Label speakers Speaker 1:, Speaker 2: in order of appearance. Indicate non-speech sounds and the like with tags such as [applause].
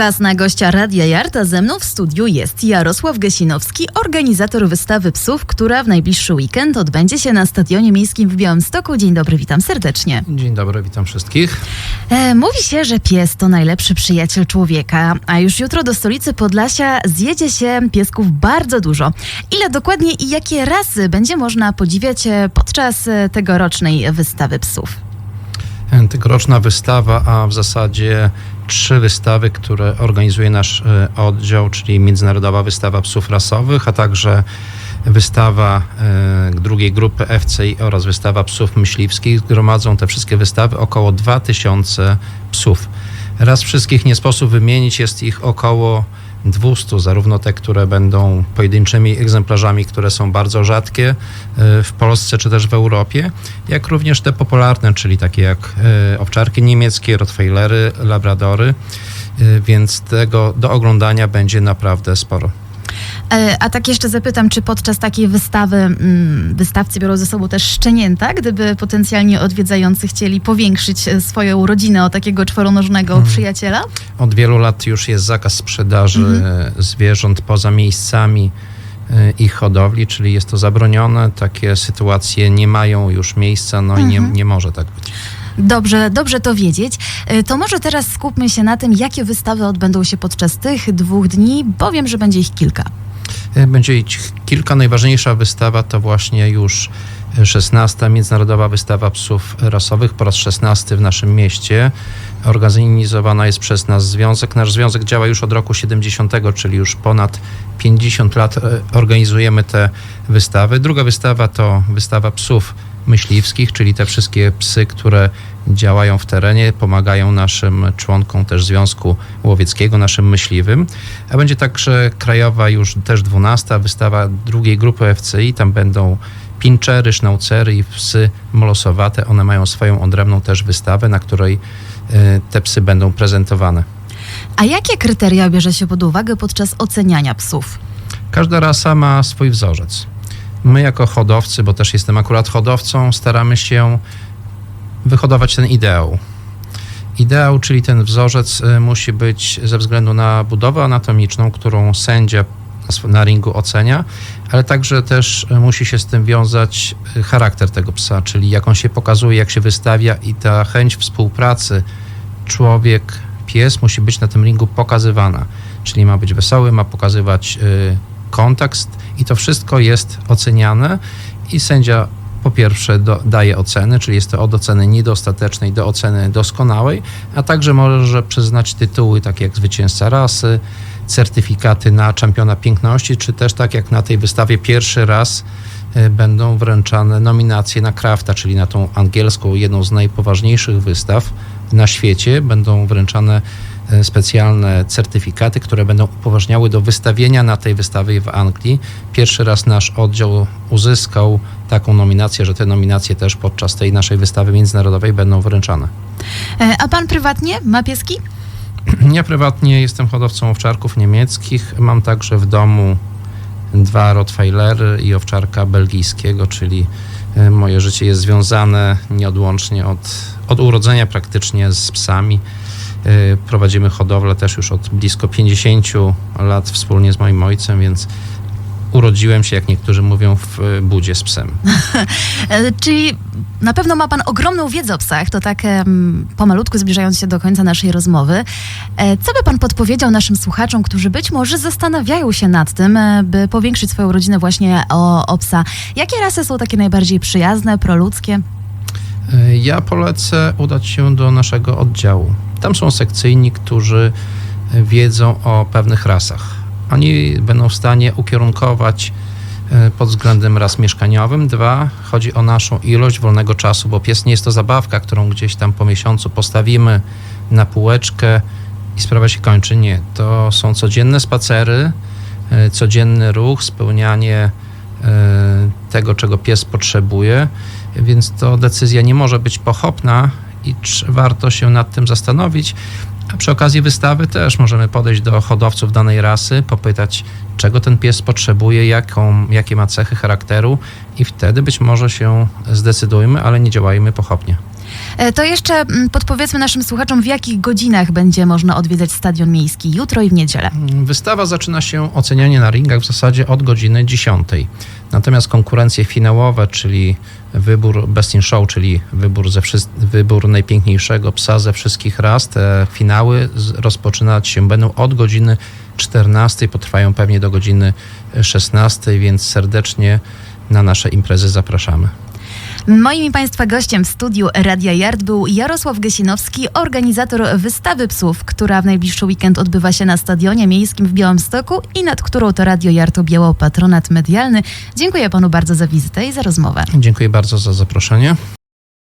Speaker 1: Czas na gościa Radia Jarta. Ze mną w studiu jest Jarosław Gesinowski, organizator wystawy psów, która w najbliższy weekend odbędzie się na Stadionie Miejskim w Białymstoku. Dzień dobry, witam serdecznie.
Speaker 2: Dzień dobry, witam wszystkich.
Speaker 1: E, mówi się, że pies to najlepszy przyjaciel człowieka, a już jutro do stolicy Podlasia zjedzie się piesków bardzo dużo. Ile dokładnie i jakie rasy będzie można podziwiać e, podczas e, tegorocznej wystawy psów?
Speaker 2: Tegoroczna wystawa, a w zasadzie trzy wystawy, które organizuje nasz e, oddział, czyli Międzynarodowa Wystawa Psów Rasowych, a także wystawa e, drugiej grupy FCI oraz wystawa psów myśliwskich. Zgromadzą te wszystkie wystawy około 2000 psów. Raz wszystkich nie sposób wymienić, jest ich około 200, zarówno te, które będą pojedynczymi egzemplarzami, które są bardzo rzadkie e, w Polsce czy też w Europie, jak również te popularne, czyli takie jak e, owczarki niemieckie, rottweilery, labradory, e, więc tego do oglądania będzie naprawdę sporo.
Speaker 1: E, A tak jeszcze zapytam, czy podczas takiej wystawy mm, wystawcy biorą ze sobą też szczenięta, gdyby potencjalnie odwiedzający chcieli powiększyć e, swoją rodzinę o takiego czworonożnego
Speaker 2: Mhm.
Speaker 1: przyjaciela?
Speaker 2: Od wielu lat już jest zakaz sprzedaży
Speaker 1: Mhm.
Speaker 2: e, zwierząt poza miejscami ich hodowli, czyli jest to zabronione. Takie sytuacje nie mają już miejsca, no i nie,
Speaker 1: Mhm.
Speaker 2: nie może tak być.
Speaker 1: Dobrze, dobrze to wiedzieć. To może teraz skupmy się na tym, jakie wystawy odbędą się podczas tych dwóch dni, bo wiem, że będzie ich kilka.
Speaker 2: E, Będzie ich kilka. Najważniejsza wystawa to właśnie już 16. Międzynarodowa Wystawa Psów Rasowych, po raz 16 w naszym mieście. Organizowana jest przez nas związek. Nasz związek działa już od roku 70, czyli już ponad 50 lat e, organizujemy te wystawy. Druga wystawa to wystawa psów myśliwskich, czyli te wszystkie psy, które działają w terenie, pomagają naszym członkom też Związku Łowieckiego, naszym myśliwym. A będzie także krajowa już też 12 wystawa drugiej grupy FCI. Tam będą pinczery, sznaucery i psy molosowate. One mają swoją odrębną też wystawę, na której e, te psy będą prezentowane.
Speaker 1: A jakie kryteria bierze się pod uwagę podczas oceniania psów?
Speaker 2: Każda rasa ma swój wzorzec. My jako hodowcy, bo też jestem akurat hodowcą, staramy się wyhodować ten ideał. Ideał, czyli ten wzorzec y, musi być ze względu na budowę anatomiczną, którą sędzia na ringu ocenia, ale także też y, musi się z tym wiązać y, charakter tego psa, czyli jak on się pokazuje, jak się wystawia i ta chęć współpracy człowiek, pies musi być na tym ringu pokazywana. Czyli ma być wesoły, ma pokazywać kontekst i to wszystko jest oceniane i sędzia po pierwsze do, daje oceny, czyli jest to od oceny niedostatecznej do oceny doskonałej, a także może przyznać tytuły takie jak zwycięzca rasy, certyfikaty na czempiona piękności, czy też tak jak na tej wystawie pierwszy raz y, będą wręczane nominacje na Krafta, czyli na tą angielską, jedną z najpoważniejszych wystaw na świecie. Będą wręczane e, specjalne certyfikaty, które będą upoważniały do wystawienia na tej wystawie w Anglii. Pierwszy raz nasz oddział uzyskał taką nominację, że te nominacje też podczas tej naszej wystawy międzynarodowej będą wręczane.
Speaker 1: E, A pan prywatnie ma pieski? [clears throat]
Speaker 2: Ja prywatnie jestem hodowcą owczarków niemieckich. Mam także w domu dwa rottweilery i owczarka belgijskiego, czyli e, moje życie jest związane nieodłącznie od, od urodzenia praktycznie z psami. E, Prowadzimy hodowlę też już od blisko 50 lat wspólnie z moim ojcem, więc urodziłem się, jak niektórzy mówią, w e, budzie z psem. [laughs]
Speaker 1: E, Czyli na pewno ma pan ogromną wiedzę o psach, to tak em, pomalutku zbliżając się do końca naszej rozmowy. E, Co by pan podpowiedział naszym słuchaczom, którzy być może zastanawiają się nad tym, e, by powiększyć swoją rodzinę właśnie o, o psa? Jakie rasy są takie najbardziej przyjazne, proludzkie?
Speaker 2: E, Ja polecę udać się do naszego oddziału. Tam są sekcyjni, którzy e, wiedzą o pewnych rasach. Oni będą w stanie ukierunkować e, pod względem ras mieszkaniowym. Dwa, chodzi o naszą ilość wolnego czasu, bo pies nie jest to zabawka, którą gdzieś tam po miesiącu postawimy na półeczkę i sprawa się kończy. Nie, to są codzienne spacery, e, codzienny ruch, spełnianie tego, czego pies potrzebuje, więc to decyzja nie może być pochopna i warto się nad tym zastanowić. A przy okazji wystawy też możemy podejść do hodowców danej rasy, popytać, czego ten pies potrzebuje, jaką, jakie ma cechy charakteru i wtedy być może się zdecydujmy, ale nie działajmy pochopnie.
Speaker 1: E, To jeszcze mm, podpowiedzmy naszym słuchaczom, w jakich godzinach będzie można odwiedzać Stadion Miejski jutro i w niedzielę.
Speaker 2: Wystawa zaczyna się ocenianie na ringach w zasadzie od godziny 10. Natomiast konkurencje finałowe, czyli wybór Best in Show, czyli wybór, ze wybór najpiękniejszego psa ze wszystkich ras, te finały rozpoczynać się będą od godziny 14, potrwają pewnie do godziny 16, więc serdecznie na nasze imprezy zapraszamy.
Speaker 1: Moim i Państwa gościem w studiu Radia Yard był Jarosław Gesinowski, organizator wystawy psów, która w najbliższy weekend odbywa się na Stadionie Miejskim w Białymstoku i nad którą to Radio Yard objęło patronat medialny. Dziękuję Panu bardzo za wizytę i za rozmowę.
Speaker 2: Dziękuję bardzo za zaproszenie.